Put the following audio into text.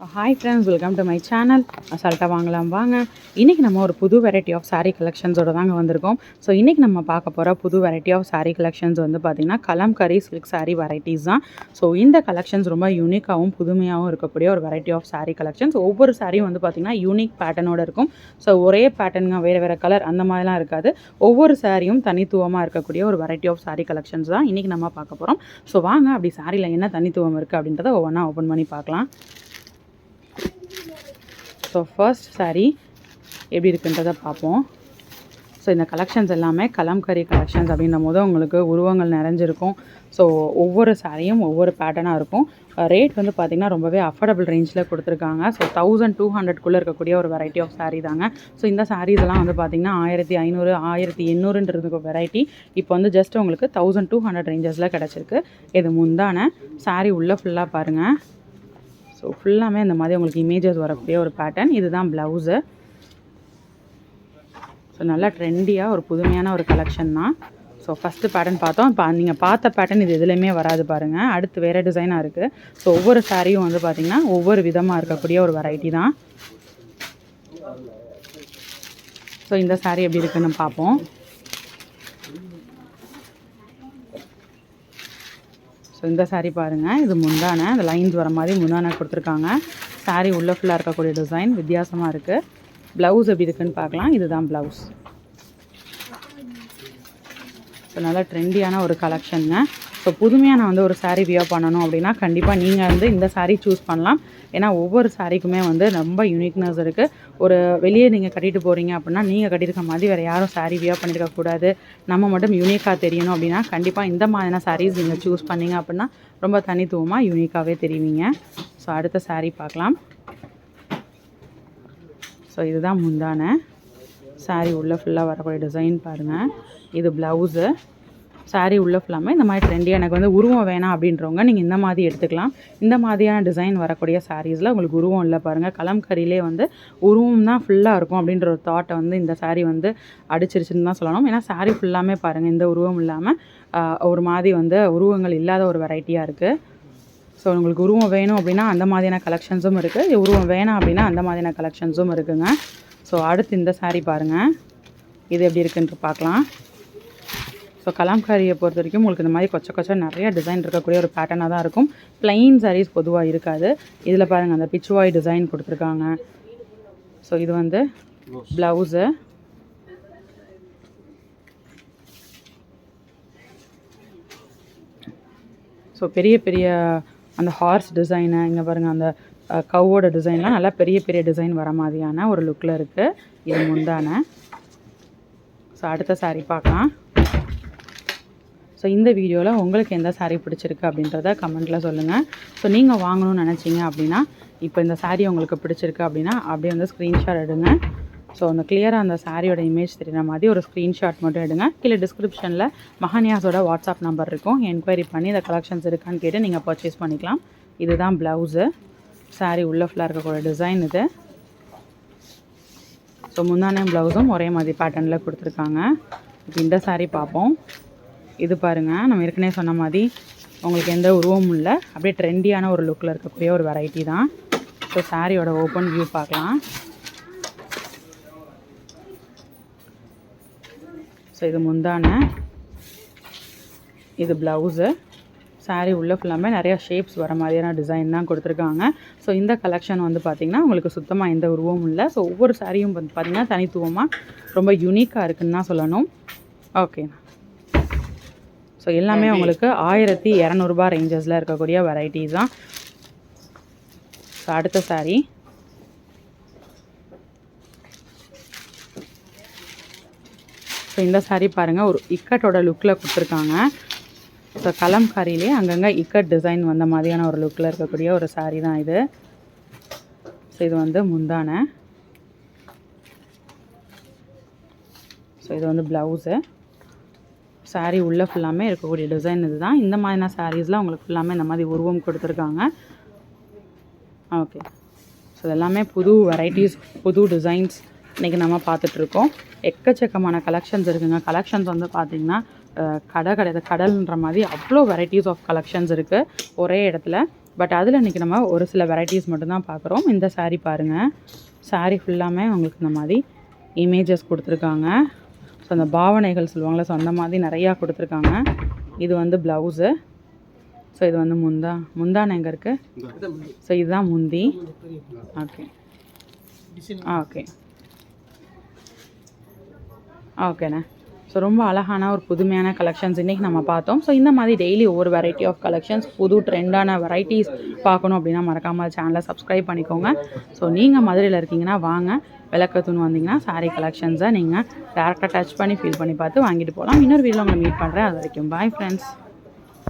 Hi friends welcome to my channel அசால்ட்டாக வாங்கலாம் வாங்க. இன்றைக்கி நம்ம ஒரு புது வெரைட்டி ஆஃப் சாரீ கலெக்ஷன்ஸோட தாங்க வந்திருக்கோம். ஸோ இன்றைக்கி நம்ம பார்க்க போகிற புது வெரைட்டி ஆஃப் சாரீ கலெக்ஷன்ஸ் வந்து பார்த்திங்கன்னா கலம்கரி சில்க் சாரீ வெரைட்டிஸ் தான். ஸோ இந்த கலெக்ஷன்ஸ் ரொம்ப யூனிக்காகவும் புதுமையாகவும் இருக்கக்கூடிய ஒரு வெரைட்டி ஆஃப் சாரீ கலெக்ஷன்ஸ் ஒவ்வொரு சாரியும் வந்து பார்த்திங்கன்னா யூனிக் பேட்டர்னோடு இருக்கும். ஸோ ஒரே பேட்டர்னுங்க வேறு வேறு கலர் அந்த மாதிரிலாம் இருக்காது. ஒவ்வொரு சாரியும் தனித்துவமாக இருக்கக்கூடிய ஒரு வெரைட்டி ஆஃப் சாரீ கலெக்ஷன்ஸ் தான் இன்றைக்கி நம்ம பார்க்க போகிறோம் ஸோ வாங்க அப்படி சாரியில் என்ன தனித்துவம் இருக்குது அப்படின்றத ஒவ்வொன்றா ஓப்பன் பண்ணி பார்க்கலாம். ஸோ ஃபர்ஸ்ட் சாரீ எப்படி இருக்குன்றதை பார்ப்போம். ஸோ இந்த கலெக்ஷன்ஸ் எல்லாமே கலம்கரி கலெக்ஷன்ஸ் அப்படின்னும் போது உங்களுக்கு உருவங்கள் நிறைஞ்சிருக்கும். ஸோ ஒவ்வொரு சாரியும் ஒவ்வொரு பேட்டர்னாக இருக்கும். Uh, ரேட் வந்து பார்த்திங்கன்னா ரொம்பவே அஃபோர்டபுள் ரேஞ்சில் கொடுத்துருக்காங்க. ஸோ தௌசண்ட் டூ ஹண்ட்ரட்குள்ளே இருக்கக்கூடிய ஒரு வெரைட்டி ஆஃப் சாரீ தாங்க. ஸோ இந்த sarees எல்லாம் வந்து பார்த்திங்கன்னா ஆயிரத்தி ஐநூறு ஆயிரத்தி எண்ணூறுன்றது வெரைட்டி இப்போ வந்து ஜஸ்ட் உங்களுக்கு தௌசண்ட் டூ ஹண்ட்ரட் ரேஞ்சஸில் கிடச்சிருக்கு. இது முந்தான சாரீ உள்ளே ஃபுல்லாக பாருங்கள் ஸோ ஃபுல்லாமே இந்த மாதிரி உங்களுக்கு இமேஜஸ் வரக்கூடிய ஒரு பேட்டர்ன் இதுதான் ப்ளவுஸு ஸோ நல்லா ட்ரெண்டியாக ஒரு புதுமையான ஒரு கலெக்ஷன் தான். ஸோ ஃபஸ்ட்டு பேட்டர்ன் பார்த்தோம். இப்போ நீங்கள் பார்த்த பேட்டர்ன் இது எதுலேயுமே வராது பாருங்கள் அடுத்து வேறு டிசைனாக இருக்குது ஸோ ஒவ்வொரு சாரியும் வந்து பார்த்திங்கன்னா ஒவ்வொரு விதமாக இருக்கக்கூடிய ஒரு வெரைட்டி தான். ஸோ இந்த saree எப்படி இருக்குன்னு பார்ப்போம். ஸோ இந்த சாரீ பாருங்கள் இது முந்தான. இந்த லைன்ஸ் வர மாதிரி முந்தான கொடுத்துருக்காங்க. சாரீ உள்ளே ஃபுல்லாக இருக்கக்கூடிய டிசைன் வித்தியாசமாக இருக்குது ப்ளவுஸ் எப்படி இருக்குன்னு பார்க்கலாம். இதுதான் ப்ளவுஸ் ஸோ நல்லா ட்ரெண்டியான ஒரு கலெக்ஷனுங்க ஸோ புதுமையாக நான் வந்து ஒரு சாரீ வியோ பண்ணணும் அப்படின்னா கண்டிப்பாக நீங்கள் வந்து இந்த சாரீ சூஸ் பண்ணலாம். ஏன்னா ஒவ்வொரு சாரீக்குமே வந்து ரொம்ப யூனிக்னஸ் இருக்குது ஒரு வெளியே நீங்கள் கட்டிட்டு போகிறீங்க அப்படின்னா நீங்கள் கட்டியிருக்க மாதிரி வேறு யாரும் சாரீ வியர் பண்ணியிருக்கக்கூடாது நம்ம மட்டும் யூனிக்காக தெரியணும் அப்படின்னா கண்டிப்பாக இந்த மாதிரியான சாரீஸ் நீங்கள் சூஸ் பண்ணிங்க அப்படின்னா ரொம்ப தனித்துவமாக யூனிக்காகவே தெரிவிங்க. ஸோ அடுத்த சாரீ பார்க்கலாம். ஸோ இதுதான் முந்தான. Saree உள்ளே ஃபுல்லாக வரக்கூடிய டிசைன் பாருங்கள் இது ப்ளவுஸு சாரீ உள்ளே ஃபுல்லாமே இந்த மாதிரி ட்ரெண்டியாக எனக்கு வந்து உருவம் வேணாம் அப்படின்றவங்க நீங்கள் இந்த மாதிரி எடுத்துக்கலாம். இந்த மாதிரியான டிசைன் வரக்கூடிய சாரீஸில் உங்களுக்கு உருவம் இல்லை பாருங்கள் கலம்கரியிலே வந்து உருவம் தான் ஃபுல்லாக இருக்கும் அப்படின்ற ஒரு தாட்டை வந்து இந்த சாரீ வந்து அடிச்சிருச்சுன்னு தான் சொல்லணும். ஏன்னா சாரீ ஃபுல்லாமே பாருங்கள் இந்த உருவம் இல்லாமல் ஒரு மாதிரி வந்து உருவங்கள் இல்லாத ஒரு வெரைட்டியாக இருக்குது ஸோ உங்களுக்கு உருவம் வேணும் அப்படின்னா அந்த மாதிரியான கலெக்ஷன்ஸும் இருக்குது உருவம் வேணாம் அப்படின்னா அந்த மாதிரியான கலெக்ஷன்ஸும் இருக்குங்க. ஸோ அடுத்து இந்த சாரீ பாருங்கள் இது எப்படி இருக்குன்ட்டு பார்க்கலாம். ஸோ கலாம்காரியை பொறுத்த வரைக்கும் உங்களுக்கு இந்த மாதிரி கொச்ச கொச்ச நிறைய டிசைன் இருக்கக்கூடிய ஒரு பேட்டர்னாக தான் இருக்கும். பிளைன் sarees பொதுவாக இருக்காது. இதில் பாருங்கள் அந்த பிச்சுவாய் டிசைன் கொடுத்துருக்காங்க. ஸோ இது வந்து ப்ளவுஸு ஸோ பெரிய பெரிய அந்த ஹார்ஸ் டிசைனு இங்கே பாருங்கள் அந்த கவ்வோட டிசைன்லாம் நல்லா பெரிய பெரிய டிசைன் வர மாதிரியான ஒரு லுக்கில் இருக்குது இது முந்தான. ஸோ அடுத்த saree பார்க்கலாம். ஸோ இந்த வீடியோவில் உங்களுக்கு எந்த சாரீ பிடிச்சிருக்கு அப்படின்றத கமெண்ட்டில் சொல்லுங்கள் ஸோ நீங்கள் வாங்கணும்னு நினச்சிங்க அப்படின்னா இப்போ இந்த சாரீ உங்களுக்கு பிடிச்சிருக்கு அப்படின்னா அப்படியே வந்து ஸ்க்ரீன்ஷாட் எடுங்க. ஸோ அந்த கிளியராக அந்த சாரியோட இமேஜ் தெரியுற மாதிரி ஒரு ஸ்க்ரீன்ஷாட் மட்டும் எடுங்க. கீழே டிஸ்கிரிப்ஷனில் மஹானியாஸோட வாட்ஸ்அப் நம்பர் இருக்கும். என்கொயரி பண்ணி இந்த கலெக்ஷன்ஸ் இருக்கான்னு கேட்டு நீங்கள் பர்ச்சேஸ் பண்ணிக்கலாம். இதுதான் ப்ளவுஸு சாரீ உள்ளே ஃபுல்லாக இருக்கக்கூடிய டிசைன் இது. ஸோ முந்தானே ப்ளவுஸும் ஒரே மாதிரி பேட்டர்னில் கொடுத்துருக்காங்க. இப்போ இந்த சாரீ பார்ப்போம். இது பாருங்கள் நம்ம ஏற்கனவே சொன்ன மாதிரி உங்களுக்கு எந்த உருவமும் இல்லை. அப்படியே ட்ரெண்டியான ஒரு லுக்கில் இருக்கக்கூடிய ஒரு வெரைட்டி தான். ஸோ சாரியோட ஓப்பன் வியூ பார்க்கலாம். ஸோ இது முந்தான. இது ப்ளவுஸு சாரீ உள்ளே ஃபுல்லாமே நிறையா ஷேப்ஸ் வர மாதிரியான டிசைன் தான் கொடுத்துருக்காங்க. ஸோ இந்த கலெக்ஷன் வந்து பார்த்திங்கன்னா உங்களுக்கு சுத்தமாக எந்த உருவமும் இல்லை. ஸோ ஒவ்வொரு சாரியும் வந்து பார்த்திங்கன்னா தனித்துவமாக ரொம்ப யூனிக்காக இருக்குன்னு தான் சொல்லணும். ஓகேண்ணா ஸோ எல்லாமே உங்களுக்கு ஆயிரத்தி இரநூறுபா ரேஞ்சஸில் இருக்கக்கூடிய வெரைட்டிஸ் தான். ஸோ அடுத்த saree. ஸோ இந்த saree பாருங்கள் ஒரு இக்கட்டோட லுக்கில் கொடுத்துருக்காங்க. ஸோ கலம்காரிலே அங்கங்கே இக்கட் டிசைன் வந்த மாதிரியான ஒரு லுக்கில் இருக்கக்கூடிய ஒரு saree தான் இது. ஸோ இது வந்து முந்தான. ஸோ இது வந்து ப்ளவுஸு சாரீ உள்ளே ஃபுல்லாமே இருக்கக்கூடிய டிசைன் இதுதான். இந்த மாதிரியான சாரீஸ்லாம் உங்களுக்கு ஃபுல்லாமே இந்த மாதிரி உருவம் கொடுத்துருக்காங்க. ஓகே ஸோ எல்லாமே புது வெரைட்டிஸ் புது டிசைன்ஸ் இன்றைக்கி நம்ம பார்த்துட்ருக்கோம். எக்கச்சக்கமான கலெக்ஷன்ஸ் இருக்குங்க. கலெக்ஷன்ஸ் வந்து பார்த்திங்கன்னா கடை கிடையாது கடல்ன்ற மாதிரி அவ்வளோ வெரைட்டிஸ் ஆஃப் கலெக்ஷன்ஸ் இருக்குது ஒரே இடத்துல. பட் அதில் இன்றைக்கி நம்ம ஒரு சில வெரைட்டிஸ் மட்டும்தான் பார்க்குறோம் இந்த சாரீ பாருங்கள் சாரீ ஃபுல்லாமே உங்களுக்கு இந்த மாதிரி இமேஜஸ் கொடுத்துருக்காங்க. ஸோ அந்த பாவனைகள் சொல்லுவாங்களே ஸோ அந்த மாதிரி நிறையா கொடுத்துருக்காங்க. இது வந்து ப்ளவுஸு ஸோ இது வந்து முந்தா. முந்தான எங்கே இருக்குது ஸோ இதுதான் முந்தி. ஓகே ஓகே ஓகேண்ணே ஸோ ரொம்ப அழகான ஒரு புதுமையான கலெக்ஷன்ஸ் இன்றைக்கி நம்ம பார்த்தோம். ஸோ இந்த மாதிரி டெய்லி ஒவ்வொரு வெரைட்டி ஆஃப் கலெக்ஷன்ஸ் புது ட்ரெண்டான வெரைட்டிஸ் பார்க்கணும் அப்படின்னா மறக்காமல் சேனலை சப்ஸ்கிரைப் பண்ணிக்கோங்க. ஸோ நீங்கள் மதுரையில் இருக்கீங்கன்னா வாங்க. விளக்கத்துன்னு வந்தீங்கன்னா saree கலெக்ஷன்ஸை நீங்கள் டேரெக்டாக டச் பண்ணி ஃபீல் பண்ணி பார்த்து வாங்கிட்டு போகலாம். இன்னொரு வீடியோவில் உங்களை மீட் பண்ணுறேன் அது வரைக்கும் பாய் ஃப்ரெண்ட்ஸ்